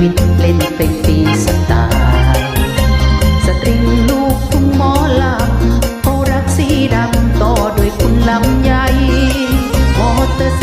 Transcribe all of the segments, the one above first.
วิตเล่นเป็นปีสตาร์สตริงลูกทุ่งหมอลำเขารักสีดำต่อด้วยคุณลำใหญ่มอเตอร์ไซ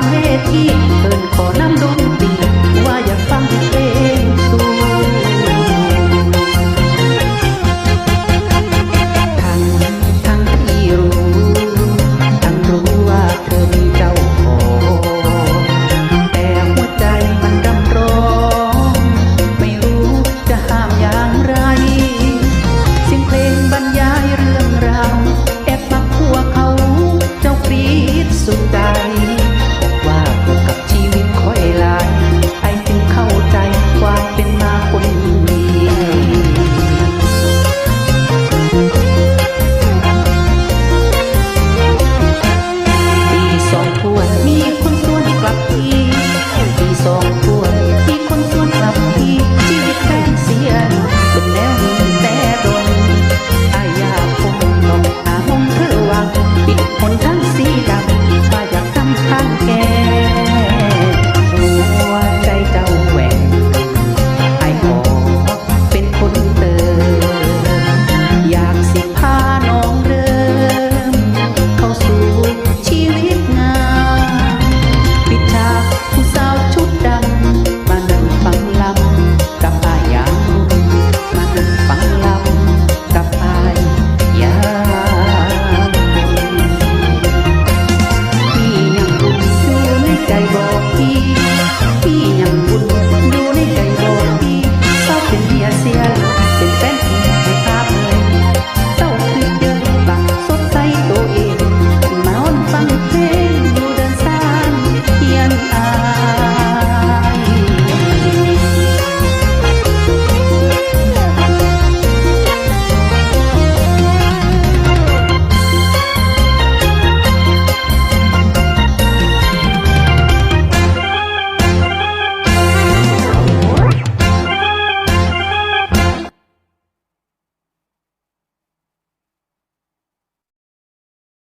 านเวทีเอิ้นขอน้ำดง ใจบอกพี่